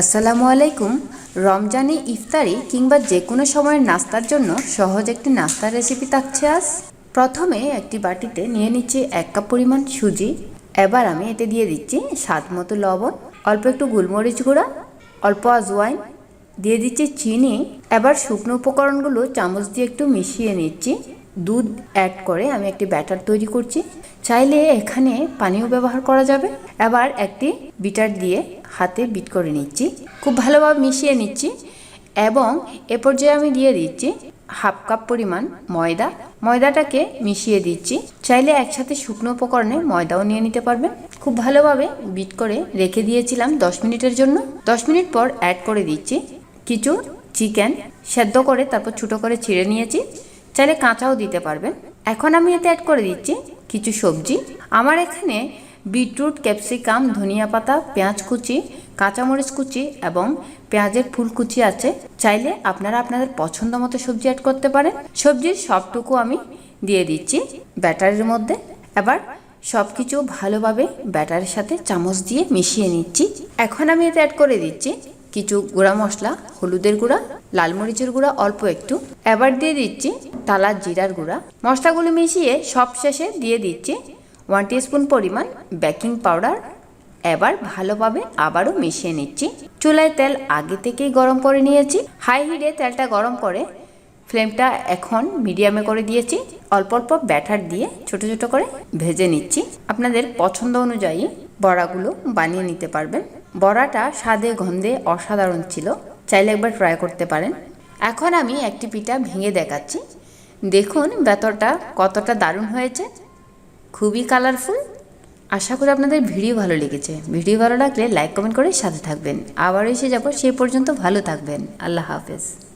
আসসালামু আলাইকুম। রমজানে ইফতারি কিংবা যে কোনো সময়ের নাস্তার জন্য সহজ একটি নাস্তার রেসিপি থাকছে আজ। প্রথমে একটি বাটিতে নিয়ে নিচ্ছি এক কাপ পরিমাণ সুজি। এবার আমি এতে দিয়ে দিচ্ছি স্বাদ মতো লবণ, অল্প একটু গোলমরিচ গুঁড়া, অল্প আজওয়াইন, দিয়ে দিচ্ছি চিনি। এবার শুকনো উপকরণগুলো চামচ দিয়ে একটু মিশিয়ে নিচ্ছি। দুধ অ্যাড করে আমি একটি ব্যাটার তৈরি করছি। চাইলে এখানে পানিও ব্যবহার করা যাবে। এবার একটি বিটার দিয়ে হাতে বিট করে নিচ্ছি। খুব ভালোভাবে মিশিয়ে নিচ্ছি এবং এ পর্যায়ে আমি দিয়ে দিচ্ছি হাফ কাপ পরিমাণ ময়দা। ময়দাটাকে মিশিয়ে দিচ্ছি। চাইলে একসাথে শুকনো উপকরণে ময়দাও নিয়ে নিতে পারবেন। খুব ভালোভাবে বিট করে রেখে দিয়েছিলাম দশ মিনিটের জন্য। দশ মিনিট পর অ্যাড করে দিচ্ছি। কিছু চিকেন সেদ্ধ করে তারপর ছোটো করে ছিঁড়ে নিয়েছি। চাইলে কাঁচাও দিতে পারবেন। এখন আমি এতে অ্যাড করে দিচ্ছি কিছু সবজি। আমার এখানে বিটরুট, ক্যাপসিকাম, ধনিয়া পাতা, পেঁয়াজ কুচি, কাঁচামরিচ কুচি এবং পেঁয়াজের ফুল কুচি আছে। চাইলে আপনারা আপনাদের পছন্দ মতো সবজি অ্যাড করতে পারেন। সবজির সবটুকু আমি দিয়ে দিচ্ছি ব্যাটারের মধ্যে। এবার সব কিছু ভালোভাবে ব্যাটারের সাথে চামচ দিয়ে মিশিয়ে নিচ্ছি। এখন আমি এতে অ্যাড করে দিচ্ছি কিছু গুঁড়া মশলা, হলুদের গুঁড়া, লাল মরিচের গুঁড়া অল্প একটু। এবার দিয়ে দিচ্ছি তালা জিরার গুঁড়া। মশলাগুলো মিশিয়ে সব শেষে দিয়ে দিচ্ছি ওয়ান স্পুন পরিমাণ বেকিং পাউডার এবার ভালোভাবে আবারও মিশিয়ে নিচ্ছি। চুলায় তেল আগে থেকেই গরম করে নিয়েছি। হাই হিটে তেলটা গরম করে ফ্লেমটা এখন মিডিয়ামে করে দিয়েছি। অল্প অল্প ব্যাটার দিয়ে ছোট ছোট করে ভেজে নিচ্ছি। আপনাদের পছন্দ অনুযায়ী বড়াগুলো বানিয়ে নিতে পারবেন। বড়াটা স্বাদে, গন্ধে অসাধারণ ছিল। চাইলে একবার ট্রাই করতে পারেন। এখন আমি একটি পিঠা ভেঙে দেখাচ্ছি। দেখুন ভেতরটা কতটা দারুণ হয়েছে। খুবই কালারফুল আশা করি আপনাদের ভিডিও ভালো লেগেছে। ভিডিও ভালো লাগলে লাইক কমেন্ট করে সাথে থাকবেন। আবার এসে যাব। সে পর্যন্ত ভালো থাকবেন। আল্লাহ হাফেজ।